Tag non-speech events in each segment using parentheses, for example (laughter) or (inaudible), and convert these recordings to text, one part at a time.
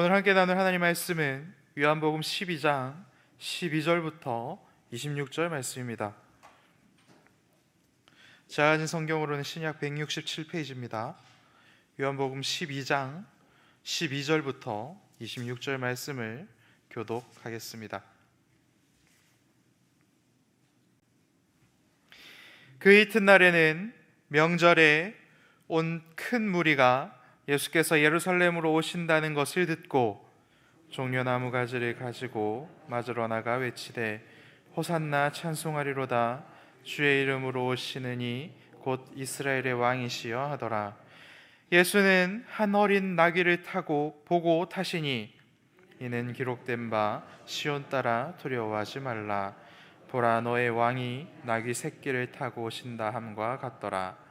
오늘 함께 나눌 하나님 말씀은 요한복음 12장 12절부터 26절 말씀입니다. 가진 성경으로는 신약 167페이지입니다. 요한복음 12장 12절부터 26절 말씀을 교독하겠습니다. 그 이튿날에는 명절에 온 큰 무리가 예수께서 예루살렘으로 오신다는 것을 듣고 종려나무 가지를 가지고 맞으러 나가 외치되 호산나 찬송하리로다. 주의 이름으로 오시느니 곧 이스라엘의 왕이시여 하더라. 예수는 한 어린 나귀를 타고 보고 타시니 이는 기록된 바 시온 따라 두려워하지 말라. 보라 너의 왕이 나귀 새끼를 타고 오신다 함과 같더라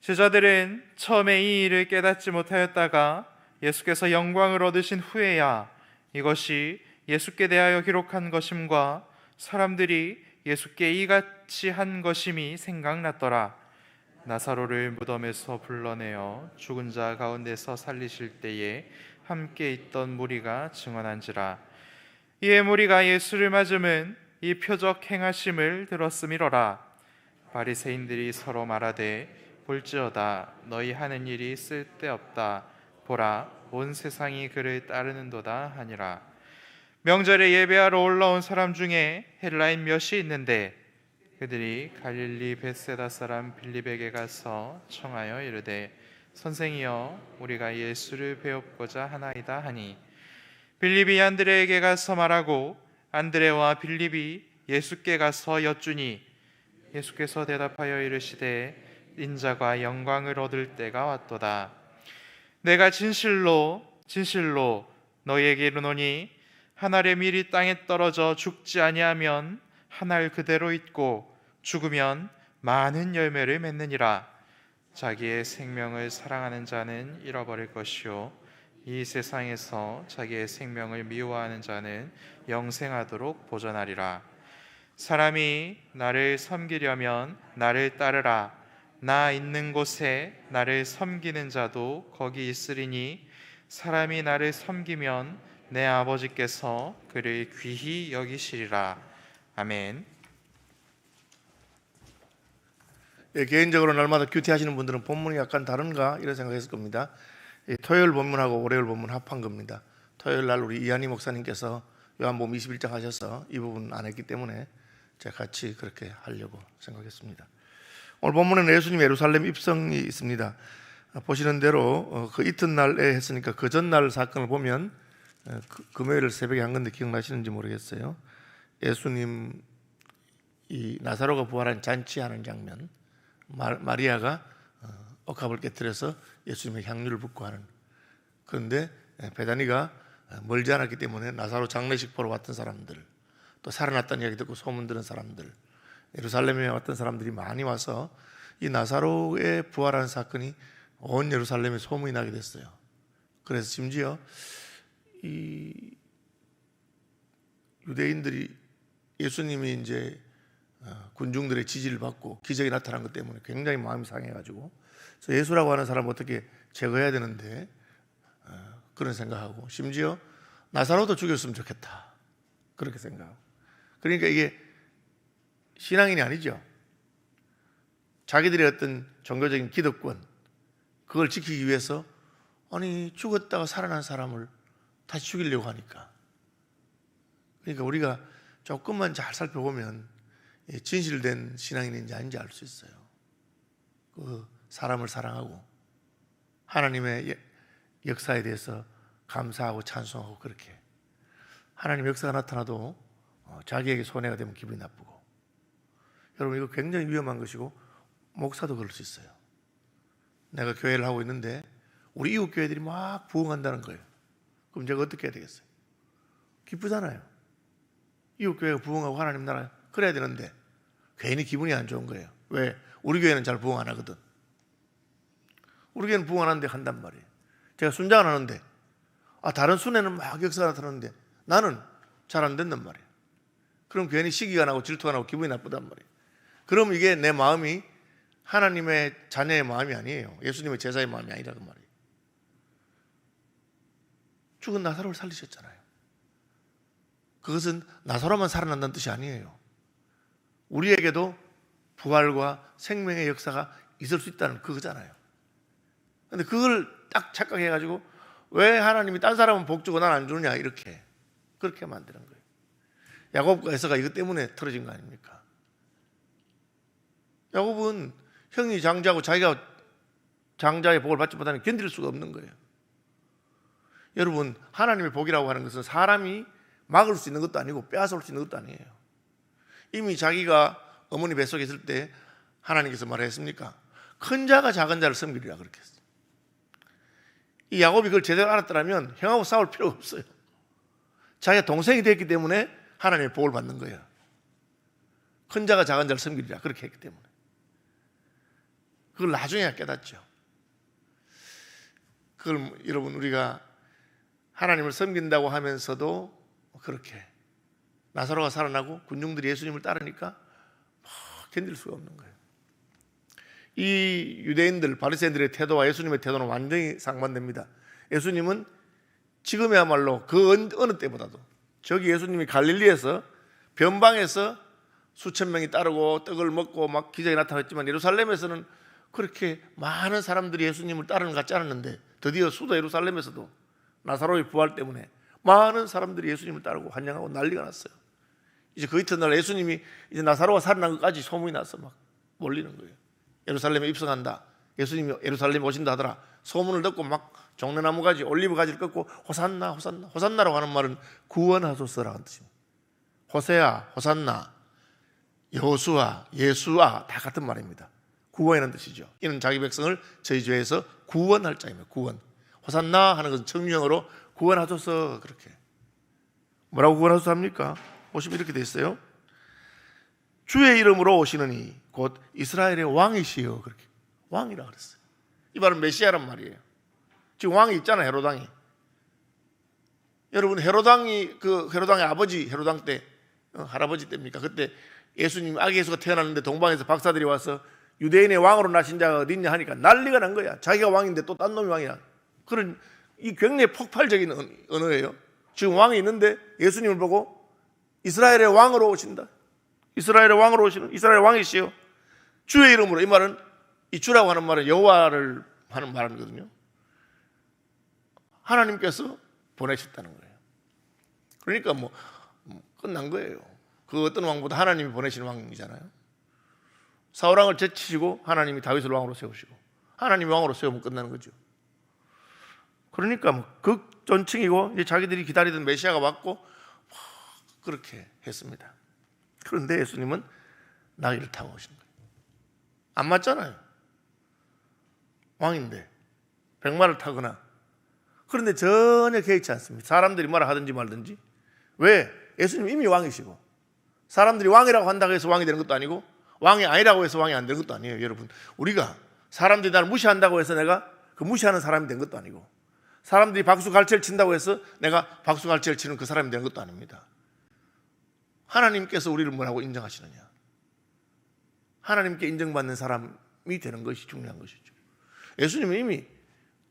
제자들은 처음에 이 일을 깨닫지 못하였다가 예수께서 영광을 얻으신 후에야 이것이 예수께 대하여 기록한 것임과 사람들이 예수께 이같이 한 것임이 생각났더라. 나사로를 무덤에서 불러내어 죽은 자 가운데서 살리실 때에 함께 있던 무리가 증언한지라. 이에 무리가 예수를 맞음은 이 표적 행하심을 들었음이로라. 바리새인들이 서로 말하되 볼지어다. 너희 하는 일이 쓸데없다. 보라 온 세상이 그를 따르는도다 하니라. 명절에 예배하러 올라온 사람 중에 헬라인 몇이 있는데? 그들이 갈릴리 베세다 사람 빌립에게 가서 청하여 이르되 선생이여 우리가 예수를 배웁고자 하나이다 하니. 빌립이 안드레에게 가서 말하고 안드레와 빌립이 예수께 가서 여쭈니. 예수께서 대답하여 이르시되 인자가 영광을 얻을 때가 왔도다. 내가 진실로 진실로 너희에게 이르노니 한 알의 밀이 땅에 떨어져 죽지 아니하면 한 알 그대로 있고 죽으면 많은 열매를 맺느니라. 자기의 생명을 사랑하는 자는 잃어버릴 것이요 이 세상에서 자기의 생명을 미워하는 자는 영생하도록 보전하리라. 사람이 나를 섬기려면 나를 따르라. 나 있는 곳에 나를 섬기는 자도 거기 있으리니 사람이 나를 섬기면 내 아버지께서 그를 귀히 여기시리라. 아멘. 예, 개인적으로 날마다 큐티 하시는 분들은 본문이 약간 다른가 이런 생각했을 겁니다. 예, 토요일 본문하고 월요일 본문 합한 겁니다. 토요일 날 우리 이한희 목사님께서 요한복음 21장 하셔서 이 부분 안 했기 때문에 제가 같이 그렇게 하려고 생각했습니다. 오늘 본문에는 예수님 예루살렘 입성이 있습니다. 보시는 대로 어, 그 이튿날에 했으니까 그 전날 사건을 보면 어, 그, 금요일 새벽에 한 건데 기억나시는지 모르겠어요. 예수님 이 나사로가 부활한 잔치하는 장면, 마, 리아가 어, 억합을 깨뜨려서 예수님의 향유를 붓고 하는. 그런데 베다니가 멀지 않았기 때문에 나사로 장례식 보러 왔던 사람들, 또 살아났다는 이야기 듣고 소문 들은 사람들, 예루살렘에 왔던 사람들이 많이 와서 이 나사로의 부활한 사건이 온 예루살렘에 소문이 나게 됐어요. 그래서 심지어 이 유대인들이 예수님이 이제 어, 군중들의 지지를 받고 기적이 나타난 것 때문에 굉장히 마음이 상해가지고 예수라고 하는 사람 어떻게 제거해야 되는데 어, 그런 생각하고 심지어 나사로도 죽였으면 좋겠다 그렇게 생각하고 그러니까 이게 신앙인이 아니죠. 자기들의 어떤 종교적인 기득권, 그걸 지키기 위해서 아니 죽었다가 살아난 사람을 다시 죽이려고 하니까. 그러니까 우리가 조금만 잘 살펴보면 진실된 신앙인인지 아닌지 알 수 있어요. 그 사람을 사랑하고 하나님의 역사에 대해서 감사하고 찬송하고 그렇게 하나님 역사가 나타나도 어, 자기에게 손해가 되면 기분이 나쁘고 여러분 이거 굉장히 위험한 것이고 목사도 그럴 수 있어요. 내가 교회를 하고 있는데 우리 이웃 교회들이 막 부흥한다는 거예요. 그럼 제가 어떻게 해야 되겠어요? 기쁘잖아요. 이웃 교회가 부흥하고 하나님 나라 그래야 되는데 괜히 기분이 안 좋은 거예요. 왜? 우리 교회는 잘 부흥 안 하거든. 우리 교회는 부흥 안 하는데 한단 말이에요. 제가 순장을 하는데 아 다른 순회는 막 역사가 나타나는데 나는 잘 안 된단 말이에요. 그럼 괜히 시기가 나고 질투가 나고 기분이 나쁘단 말이에요. 그럼 이게 내 마음이 하나님의 자녀의 마음이 아니에요. 예수님의 제자의 마음이 아니라는 말이에요. 죽은 나사로를 살리셨잖아요. 그것은 나사로만 살아난다는 뜻이 아니에요. 우리에게도 부활과 생명의 역사가 있을 수 있다는 그거잖아요. 근데 그걸 딱 착각해가지고 왜 하나님이 딴 사람은 복 주고 난 안 주느냐 이렇게 그렇게 만드는 거예요. 야곱과 에서가 이것 때문에 틀어진 거 아닙니까? 야곱은 형이 장자고 자기가 장자의 복을 받지 못하는 견딜 수가 없는 거예요. 여러분 하나님의 복이라고 하는 것은 사람이 막을 수 있는 것도 아니고 빼앗을 수 있는 것도 아니에요. 이미 자기가 어머니 뱃속에 있을 때 하나님께서 말했습니까? 큰 자가 작은 자를 섬기리라 그렇게 했어요. 이 야곱이 그걸 제대로 알았더라면 형하고 싸울 필요가 없어요. 자기가 동생이 됐기 때문에 하나님의 복을 받는 거예요. 큰 자가 작은 자를 섬기리라 그렇게 했기 때문에. 그걸 나중에 깨닫죠. 그걸 여러분 우리가 하나님을 섬긴다고 하면서도 그렇게 나사로가 살아나고 군중들이 예수님을 따르니까 막 견딜 수가 없는 거예요. 이 유대인들 바리새인들의 태도와 예수님의 태도는 완전히 상반됩니다. 예수님은 지금이야말로 그 어느- 때보다도 저기 예수님이 갈릴리에서 변방에서 수천 명이 따르고 떡을 먹고 막 기적이 나타났지만 예루살렘에서는 그렇게 많은 사람들이 예수님을 따르는 것 같지 않았는데 드디어 수도 예루살렘에서도 나사로의 부활 때문에 많은 사람들이 예수님을 따르고 환영하고 난리가 났어요. 이제 그 이튿날 예수님이 이제 나사로가 살아난 것까지 소문이 나서 막 몰리는 거예요. 예루살렘에 입성한다. 예수님이 예루살렘에 오신다 하더라. 소문을 듣고 막 종려나무 가지, 올리브 가지를 꺾고 호산나, 호산나, 호산나라고 하는 말은 구원하소서라는 뜻입니다. 호세아, 호산나, 여호수아, 예수아 다 같은 말입니다. 구원이라는 뜻이죠. 이는 자기 백성을 저희 죄에서 구원할 자입니다. 구원. 호산나 하는 것은 청유형으로 구원하소서 그렇게. 뭐라고 구원하소서 합니까? 보시면 이렇게 돼 있어요. 주의 이름으로 오시느니 곧 이스라엘의 왕이시여 그렇게 왕이라 그랬어요. 이 말은 메시아란 말이에요. 지금 왕이 있잖아요, 헤로당이. 여러분 헤로당이 그 헤로당의 아버지 헤로당 때 어, 할아버지 때입니까? 그때 예수님 아기 예수가 태어났는데 동방에서 박사들이 와서 유대인의 왕으로 나신 자가 어디 있냐 하니까 난리가 난 거야. 자기가 왕인데 또 딴 놈이 왕이야. 그런 이 굉장히 폭발적인 언- 언어예요. 지금 왕이 있는데 예수님을 보고 이스라엘의 왕으로 오신다. 이스라엘의 왕으로 오시는 이스라엘 왕이시여. 주의 이름으로 이 말은 이 주라고 하는 말은 여호와를 하는 말이거든요. 하나님께서 보내셨다는 거예요. 그러니까 뭐 음, 끝난 거예요. 그 어떤 왕보다 하나님이 보내신 왕이잖아요. 사울 왕을 제치시고 하나님이 다윗을 왕으로 세우시고 하나님이 왕으로 세우면 끝나는 거죠. 그러니까 뭐 극전층이고 이제 자기들이 기다리던 메시아가 왔고 막 그렇게 했습니다. 그런데 예수님은 나귀를 타고 오신 거예요. 안 맞잖아요. 왕인데 백마를 타거나 그런데 전혀 개의치 않습니다. 사람들이 뭐라 하든지 말든지 왜 예수님 이미 왕이시고 사람들이 왕이라고 한다고 해서 왕이 되는 것도 아니고 왕이 아니라고 해서 왕이 안 되는 것도 아니에요, 여러분. 우리가 사람들이 나를 무시한다고 해서 내가 그 무시하는 사람이 된 것도 아니고 사람들이 박수 갈채를 친다고 해서 내가 박수 갈채를 치는 그 사람이 된 것도 아닙니다. 하나님께서 우리를 뭐라고 인정하시느냐? 하나님께 인정받는 사람이 되는 것이 중요한 것이죠. 예수님은 이미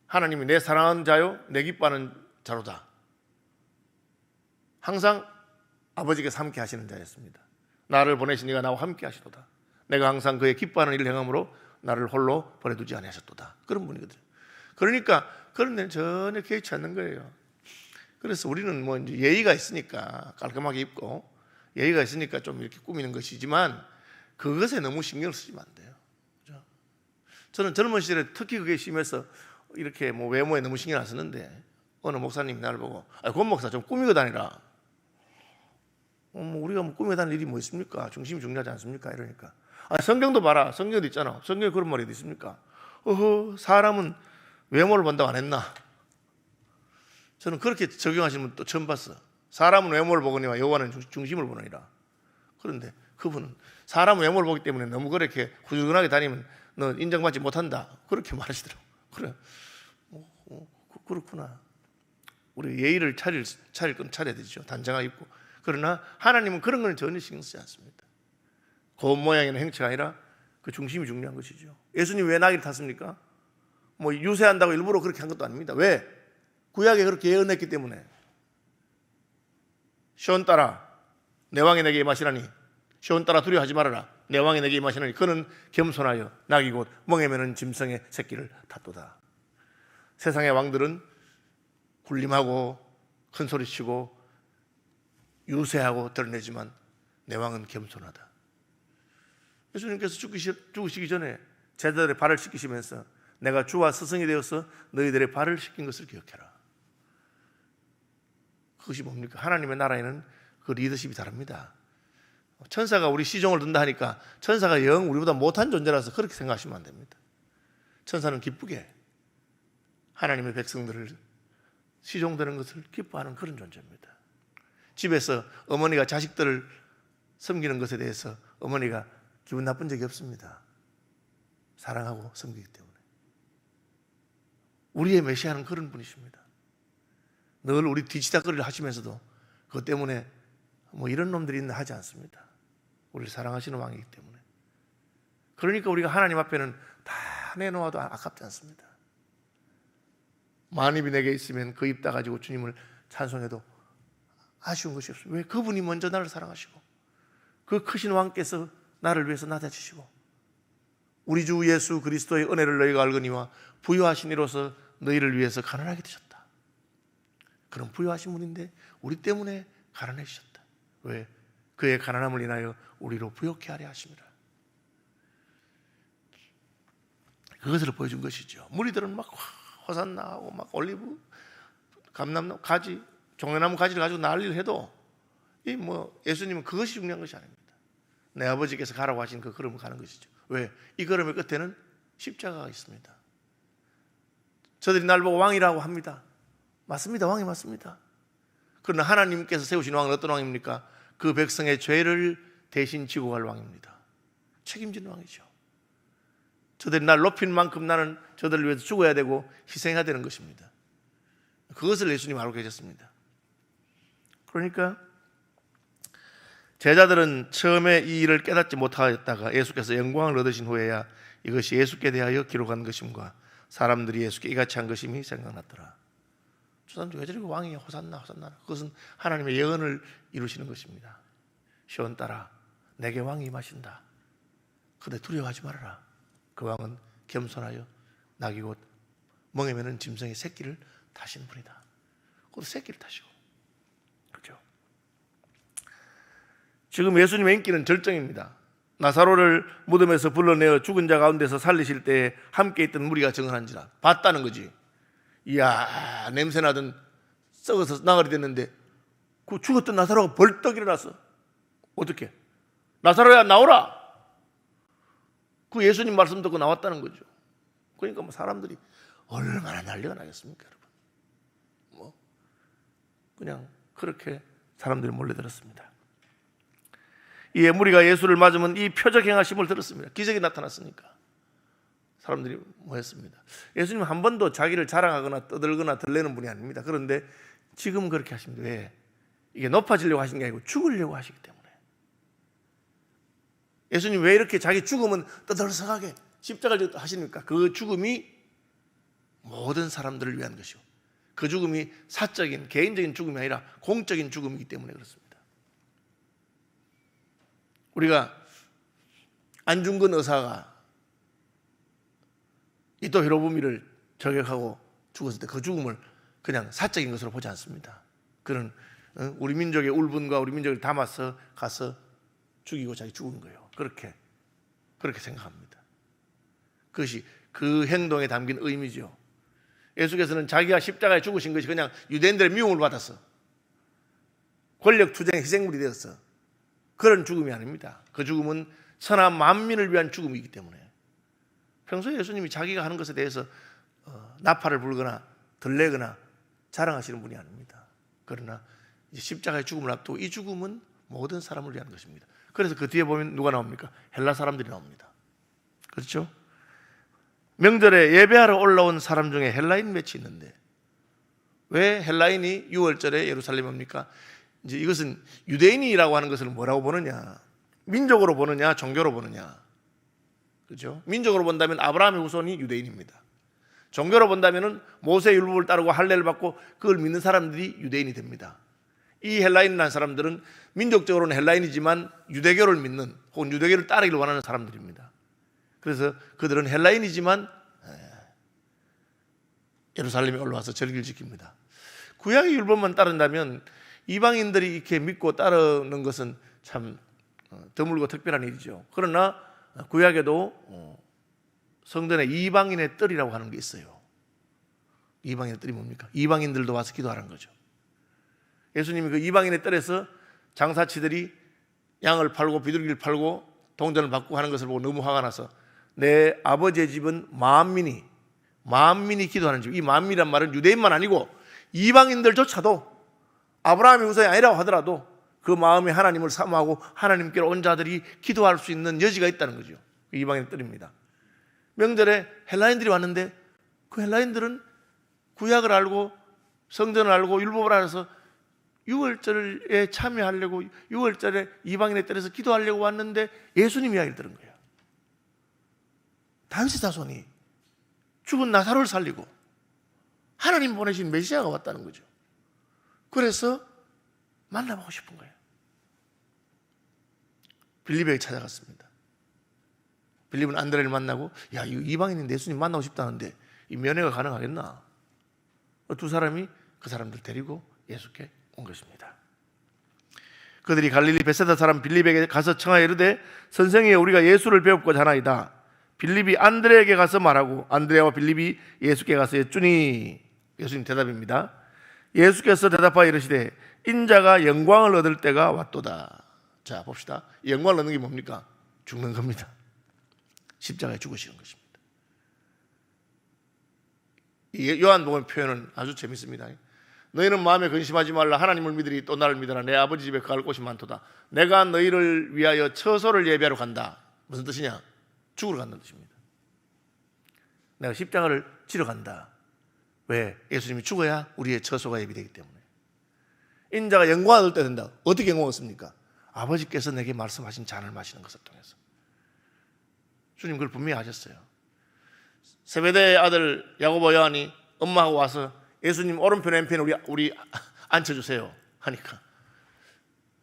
하나님이 내 사랑하는 자요, 내 기뻐하는 자로다. 항상 아버지께 함께 하시는 자였습니다. 나를 보내신 이가 나와 함께 하시도다. 내가 항상 그의 기뻐하는 일을 행함으로 나를 홀로 보내두지 아니하셨도다. 그런 분이거든요. 그러니까 그런 데는 전혀 개의치 않는 거예요. 그래서 우리는 뭐 이제 예의가 있으니까 깔끔하게 입고 예의가 있으니까 좀 이렇게 꾸미는 것이지만 그것에 너무 신경을 쓰시면 안 돼요. 그죠? 저는 젊은 시절에 특히 그게 심해서 이렇게 뭐 외모에 너무 신경 안 쓰는데 어느 목사님이 나를 보고 아, 권 목사 좀 꾸미고 다니라. 어, 뭐 우리가 뭐 꾸며 다닐 일이 뭐 있습니까? 중심이 중요하지 않습니까? 이러니까. 아, 성경도 봐라. 성경도 있잖아. 성경에 그런 말이 어디 있습니까? 어허, 사람은 외모를 본다고 안 했나? 저는 그렇게 적용하시는 분또 처음 봤어. 사람은 외모를 보거니와 여호와는 중- 중심을 보느니라. 그런데 그분은 사람 외모를 보기 때문에 너무 그렇게 후줄근하게 다니면 너 인정받지 못한다. 그렇게 (laughs) 말하시더라고. 그래. 어, 어, 그- 그렇구나. 우리 예의를 차릴 차릴 건 차려야 되죠. 단정하게 입고. 그러나 하나님은 그런 건 전혀 신경 쓰지 않습니다. 겉 모양이나 행체가 아니라 그 중심이 중요한 것이죠. 예수님 왜 나귀를 탔습니까? 뭐 유세한다고 일부러 그렇게 한 것도 아닙니다. 왜? 구약에 그렇게 예언했기 때문에 시온 따라 내 왕이 내게 임하시나니 시온 따라 두려워하지 말아라 내 왕이 내게 임하시나니 그는 겸손하여 낙이 곧 멍에 매는 짐승의 새끼를 탔도다 세상의 왕들은 군림하고 큰 소리치고 유세하고 드러내지만 내 왕은 겸손하다 예수님께서 죽으시, 죽으시 기 전에 제자들의 발을 씻기시면서 내가 주와 스승이 되어서 너희들의 발을 씻긴 것을 기억해라 그것이 뭡니까? 하나님의 나라에는 그 리더십이 다릅니다. 천사가 우리 시종을 든다 하니까 천사가 영 우리보다 못한 존재라서 그렇게 생각하시면 안 됩니다. 천사는 기쁘게 하나님의 백성들을 시종되는 것을 기뻐하는 그런 존재입니다. 집에서 어머니가 자식들을 섬기는 것에 대해서 어머니가 기분 나쁜 적이 없습니다. 사랑하고 섬기기 때문에. 우리의 메시아는 그런 분이십니다. 늘 우리 뒤치다거리를 하시면서도 그것 때문에 뭐 이런 놈들이 있나 하지 않습니다. 우리를 사랑하시는 왕이기 때문에. 그러니까 우리가 하나님 앞에는 다 내놓아도 아깝지 않습니다. 만 입이 내게 있으면 그 입 따가지고 주님을 찬송해도 아쉬운 것이 없습니다. 왜 그분이 먼저 나를 사랑하시고 그 크신 왕께서 나를 위해서 낮아지시고 우리 주 예수 그리스도의 은혜를 너희가 알거니와 부유하신 이로서 너희를 위해서 가난하게 되셨다. 그런 부유하신 분인데 우리 때문에 가난해지셨다. 왜? 그의 가난함을 인하여 우리로 부욕케 하려 하심이라. 그것을 보여준 것이죠. 무리들은 막 호산나 하고 막 올리브, 감남나무 가지, 종려나무 가지를 가지고 난리를 해도 이 뭐 예수님은 그것이 중요한 것이 아닙니다. 내 아버지께서 가라고 하신 그 걸음을 가는 것이죠. 왜? 이 걸음의 끝에는 십자가가 있습니다. 저들이 날 보고 왕이라고 합니다. 맞습니다. 왕이 맞습니다. 그러나 하나님께서 세우신 왕은 어떤 왕입니까? 그 백성의 죄를 대신 지고 갈 왕입니다. 책임지는 왕이죠. 저들이 날 높인 만큼 나는 저들을 위해서 죽어야 되고 희생해야 되는 것입니다. 그것을 예수님 알고 계셨습니다. 그러니까 제자들은 처음에 이 일을 깨닫지 못하였다가 예수께서 영광을 얻으신 후에야 이것이 예수께 대하여 기록한 것임과 사람들이 예수께 이같이 한 것임이 생각났더라. 저 사람들 왜 저렇게 왕이 호산나 호산나 그것은 하나님의 예언을 이루시는 것입니다. 시온 따라 내게 왕이 임하신다. 그대 두려워하지 말아라. 그 왕은 겸손하여 낙이 곧 멍에 매는 짐승의 새끼를 타신 분이다. 곧 새끼를 타시고 그렇죠. 지금 예수님의 인기는 절정입니다. 나사로를 무덤에서 불러내어 죽은 자 가운데서 살리실 때에 함께 있던 무리가 증언한지라 봤다는 거지. 이야 냄새 나던 썩어서 나가리 됐는데 그 죽었던 나사로가 벌떡 일어났어. 어떻게? 나사로야 나오라. 그 예수님 말씀 듣고 나왔다는 거죠. 그러니까 뭐 사람들이 얼마나 난리가 나겠습니까, 여러분? 뭐 그냥 그렇게 사람들이 몰려들었습니다. 이에 무리가 예수를 맞으면 이 표적 행하심을 들었습니다. 기적이 나타났으니까. 사람들이 뭐 했습니다. 예수님 한 번도 자기를 자랑하거나 떠들거나 들내는 분이 아닙니다. 그런데 지금 그렇게 하십니다. 왜? 이게 높아지려고 하신 게 아니고 죽으려고 하시기 때문에. 예수님 왜 이렇게 자기 죽음은 떠들썩하게 십자가를 하십니까? 그 죽음이 모든 사람들을 위한 것이고 그 죽음이 사적인 개인적인 죽음이 아니라 공적인 죽음이기 때문에 그렇습니다. 우리가 안중근 의사가 이토 히로부미를 저격하고 죽었을 때 그 죽음을 그냥 사적인 것으로 보지 않습니다. 그는 어, 우리 민족의 울분과 우리 민족을 담아서 가서 죽이고 자기 죽은 거예요. 그렇게 그렇게 생각합니다. 그것이 그 행동에 담긴 의미죠. 예수께서는 자기가 십자가에 죽으신 것이 그냥 유대인들의 미움을 받았어. 권력 투쟁의 희생물이 되었어. 그런 죽음이 아닙니다. 그 죽음은 천하 만민을 위한 죽음이기 때문에 평소에 예수님이 자기가 하는 것에 대해서 어, 나팔을 불거나 들레거나 자랑하시는 분이 아닙니다. 그러나 십자가의 죽음을 앞두고 이 죽음은 모든 사람을 위한 것입니다. 그래서 그 뒤에 보면 누가 나옵니까? 헬라 사람들이 나옵니다. 그렇죠? 명절에 예배하러 올라온 사람 중에 헬라인 몇이 있는데 왜 헬라인이 6월절에 예루살렘 옵니까? 이제 이것은 유대인이라고 하는 것을 뭐라고 보느냐? 민족으로 보느냐, 종교로 보느냐? 그죠? 민족으로 본다면 아브라함의 후손이 유대인입니다. 종교로 본다면은 모세 율법을 따르고 할례를 받고 그걸 믿는 사람들이 유대인이 됩니다. 이 헬라인이라는 사람들은 민족적으로는 헬라인이지만 유대교를 믿는 혹은 유대교를 따르기를 원하는 사람들입니다. 그래서 그들은 헬라인이지만 에, 예루살렘에 올라와서 절기를 지킵니다. 구약의 율법만 따른다면 이방인들이 이렇게 믿고 따르는 것은 참 어, 드물고 특별한 일이죠. 그러나 구약에도 어, 성전에 이방인의 뜰이라고 하는 게 있어요. 이방인의 뜰이 뭡니까? 이방인들도 와서 기도하는 거죠. 예수님이 그 이방인의 뜰에서 장사치들이 양을 팔고 비둘기를 팔고 동전을 받고 하는 것을 보고 너무 화가 나서 내 아버지의 집은 만민이 만민이 기도하는 집. 이 만민이란 말은 유대인만 아니고 이방인들조차도 아브라함의 후손이 아니라고 하더라도 그 마음에 하나님을 사모하고 하나님께로 온 자들이 기도할 수 있는 여지가 있다는 거죠. 그 이방인의 뜰입니다. 명절에 헬라인들이 왔는데 그 헬라인들은 구약을 알고 성전을 알고 율법을 알아서 6월절에 참여하려고 6월절에 이방인의 뜰에서 기도하려고 왔는데 예수님 이야기를 들은 거예요. 다윗의 자손이 죽은 나사로를 살리고 하나님 보내신 메시아가 왔다는 거죠. 그래서 만나보고 싶은 거예요. 빌립에게 찾아갔습니다. 빌립은 안드레를 만나고 야, 이 이방인인데 예수님 만나고 싶다는데 이 면회가 가능하겠나? 두 사람이 그 사람들 데리고 예수께 온 것입니다. 그들이 갈릴리 베세다 사람 빌립에게 가서 청하여 이르되 선생이 우리가 예수를 배웠고자 하나이다. 빌립이 안드레에게 가서 말하고 안드레와 빌립이 예수께 가서 여쭈니 예수님 대답입니다. 예수께서 대답하여 이르시되 인자가 영광을 얻을 때가 왔도다. 자 봅시다. 영광을 얻는 게 뭡니까? 죽는 겁니다. 십자가에 죽으시는 것입니다. 이 요한복음 표현은 아주 재밌습니다. 너희는 마음에 근심하지 말라 하나님을 믿으리 또 나를 믿어라 내 아버지 집에 갈 곳이 많도다 내가 너희를 위하여 처소를 예비하러 간다 무슨 뜻이냐 죽으러 간다는 뜻입니다 내가 십자가를 지러 간다 왜? 예수님이 죽어야 우리의 처소가 예비되기 때문에. 인자가 영광을 때 된다. 어떻게 영광을 얻습니까? 아버지께서 내게 말씀하신 잔을 마시는 것을 통해서. 주님 그걸 분명히 하셨어요. 세베대의 아들 야고보 요한이 엄마하고 와서 예수님 오른편 왼편 우리 우리 앉혀주세요 하니까.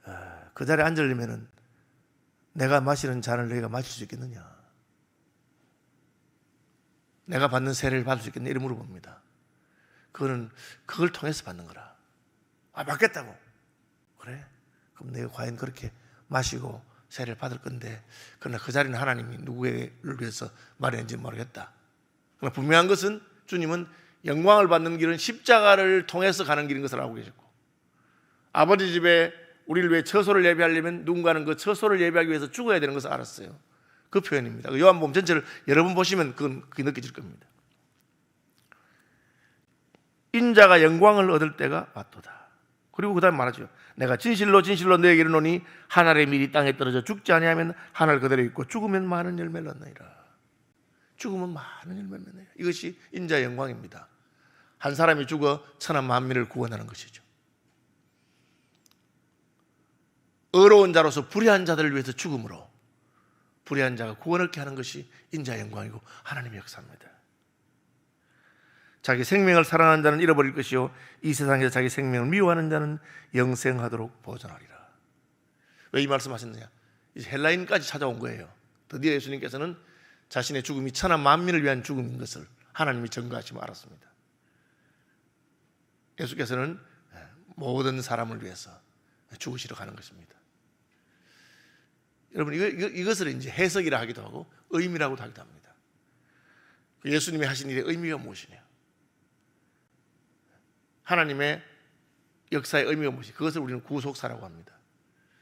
아, 그 자리에 앉으려면은 내가 마시는 잔을 너희가 마실 수 있겠느냐? 내가 받는 세례를 받을 수 있겠냐? 이렇게 물어봅니다. 그거는 그걸 통해서 받는 거라. 아 받겠다고. 그래? 그럼 내가 과연 그렇게 마시고 세례를 받을 건데 그러나 그 자리는 하나님이 누구를 위해서 마련인지 모르겠다. 그러나 분명한 것은 주님은 영광을 받는 길은 십자가를 통해서 가는 길인 것을 알고 계셨고 아버지 집에 우리를 위해 처소를 예비하려면 누군가는 그 처소를 예비하기 위해서 죽어야 되는 것을 알았어요. 그 표현입니다. 그 요한복음 전체를 여러분 보시면 그건 그게 느껴질 겁니다. 인자가 영광을 얻을 때가 왔도다. 그리고 그다음 말하죠. 내가 진실로 진실로 너에게 이르노니 한 알의 밀이 땅에 떨어져 죽지 아니하면 한알 그대로 있고 죽으면 많은 열매를 얻느니라. 죽으면 많은 열매를 얻느니라. 이것이 인자의 영광입니다. 한 사람이 죽어 천한 만민을 구원하는 것이죠. 어려운 자로서 불의한 자들을 위해서 죽음으로 불의한 자가 구원을 얻게 하는 것이 인자의 영광이고 하나님의 역사입니다. 자기 생명을 사랑하는 자는 잃어버릴 것이요 이 세상에서 자기 생명을 미워하는 자는 영생하도록 보존하리라. 왜 이 말씀하셨느냐? 이제 헬라인까지 찾아온 거예요. 드디어 예수님께서는 자신의 죽음이 천한 만민을 위한 죽음인 것을 하나님이 증거하시며 알았습니다. 예수께서는 모든 사람을 위해서 죽으시러 가는 것입니다. 여러분 이거, 이것을 이제 해석이라 하기도 하고 의미라고도 하기도 합니다. 그 예수님이 하신 일의 의미가 무엇이냐? 하나님의 역사의 의미가 무엇이? 그것을 우리는 구속사라고 합니다.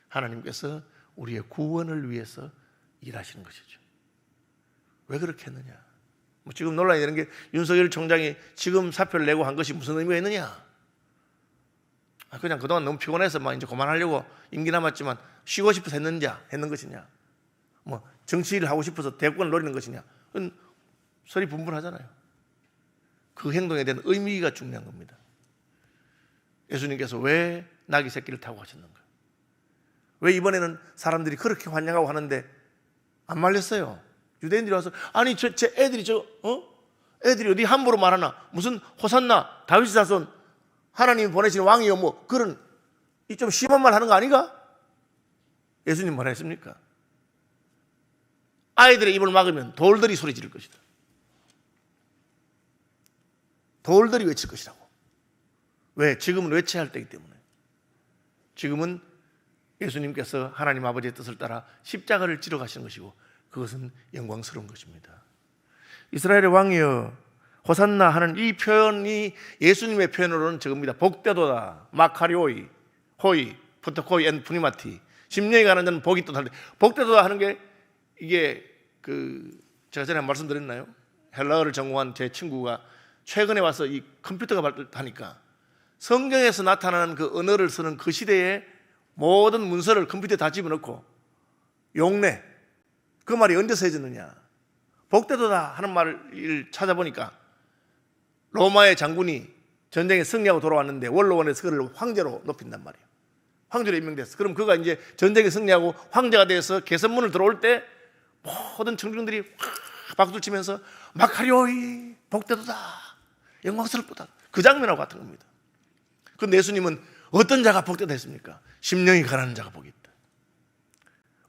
하나님께서 우리의 구원을 위해서 일하시는 것이죠. 왜 그렇게 했느냐? 뭐 지금 논란이 되는 게 윤석열 총장이 지금 사표를 내고 한 것이 무슨 의미가 있느냐? 아, 그냥 그동안 너무 피곤해서 막 이제 그만하려고 임기 남았지만 쉬고 싶어서 했느냐, 했는 것이냐? 뭐 정치를 하고 싶어서 대권을 노리는 것이냐? 그건 설이 분분하잖아요. 그 행동에 대한 의미가 중요한 겁니다. 예수님께서 왜 나귀 새끼를 타고 가셨는가? 왜 이번에는 사람들이 그렇게 환영하고 하는데 안 말렸어요? 유대인들이 와서 아니 저 제 애들이 저 어? 애들이 어디 함부로 말하나 무슨 호산나 다윗 자손 하나님 보내신 왕이요 뭐 그런 이 좀 심한 말 하는 거 아닌가? 예수님 뭐라 했습니까? 아이들의 입을 막으면 돌들이 소리 지를 것이다. 돌들이 외칠 것이라고. 왜? 지금은 외쳐야 할 때이기 때문에. 지금은 예수님께서 하나님 아버지의 뜻을 따라 십자가를 지러 가시는 것이고 그것은 영광스러운 것입니다. 이스라엘의 왕이여 호산나 하는 이 표현이 예수님의 표현으로는 저겁니다. 복되도다 마카리오이 호이 포토코이 앤 푸니마티 심령이 가는 자는 복이 또다르 복되도다 하는 게 이게 그 제가 전에 말씀드렸나요? 헬라어를 전공한 제 친구가 최근에 와서 이 컴퓨터가 발달하니까 성경에서 나타나는 그 언어를 쓰는 그 시대에 모든 문서를 컴퓨터에 다 집어넣고 용례 그 말이 언제 써졌느냐. 복되도다 하는 말을 찾아보니까 로마의 장군이 전쟁에 승리하고 돌아왔는데 원로원에서 그를 황제로 높인단 말이에요. 황제로 임명됐어. 그럼 그가 이제 전쟁에 승리하고 황제가 돼서 개선문을 들어올 때 모든 청중들이 확 박수 치면서 마카리오이 복되도다 영광스럽다. 그 장면하고 같은 겁니다 근데 예수님은 어떤 자가 복되다 했습니까? 심령이 가난한 자가 복이 있다.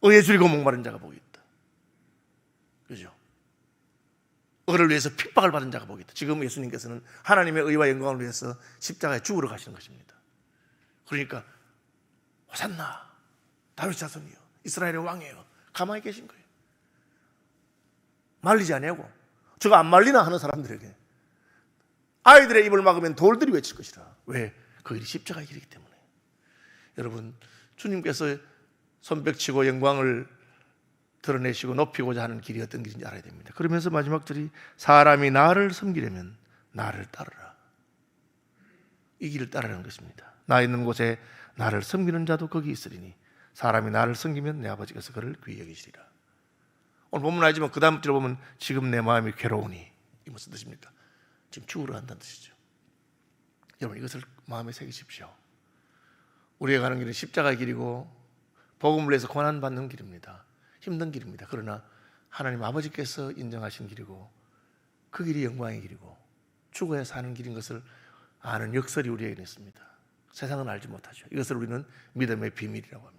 의에 줄이고 목마른 자가 복이 있다. 그죠? 의를 위해서 핍박을 받은 자가 복이 있다. 지금 예수님께서는 하나님의 의와 영광을 위해서 십자가에 죽으러 가시는 것입니다. 그러니까 호산나 다윗 자손이요 이스라엘의 왕이에요. 가만히 계신 거예요. 말리지 아니하고 저거 안 말리나 하는 사람들에게 아이들의 입을 막으면 돌들이 외칠 것이라. 왜? 그 길이 십자가의 길이기 때문에. 여러분, 주님께서 손뼉치고 영광을 드러내시고 높이고자 하는 길이 어떤 길인지 알아야 됩니다. 그러면서 마지막 절이 사람이 나를 섬기려면 나를 따르라. 이 길을 따르라는 것입니다. 나 있는 곳에 나를 섬기는 자도 거기 있으리니 사람이 나를 섬기면 내 아버지께서 그를 귀히 여기시리라. 오늘 본문 알지만 그 다음 절 보면 지금 내 마음이 괴로우니 이 무슨 뜻입니까? 지금 죽으러 한다는 뜻이죠. 여러분 이것을 마음에 새기십시오. 우리가 가는 길은 십자가의 길이고 복음을 위해서 고난 받는 길입니다. 힘든 길입니다. 그러나 하나님 아버지께서 인정하신 길이고 그 길이 영광의 길이고 죽어야 사는 길인 것을 아는 역설이 우리에게 있습니다. 세상은 알지 못하죠. 이것을 우리는 믿음의 비밀이라고 합니다.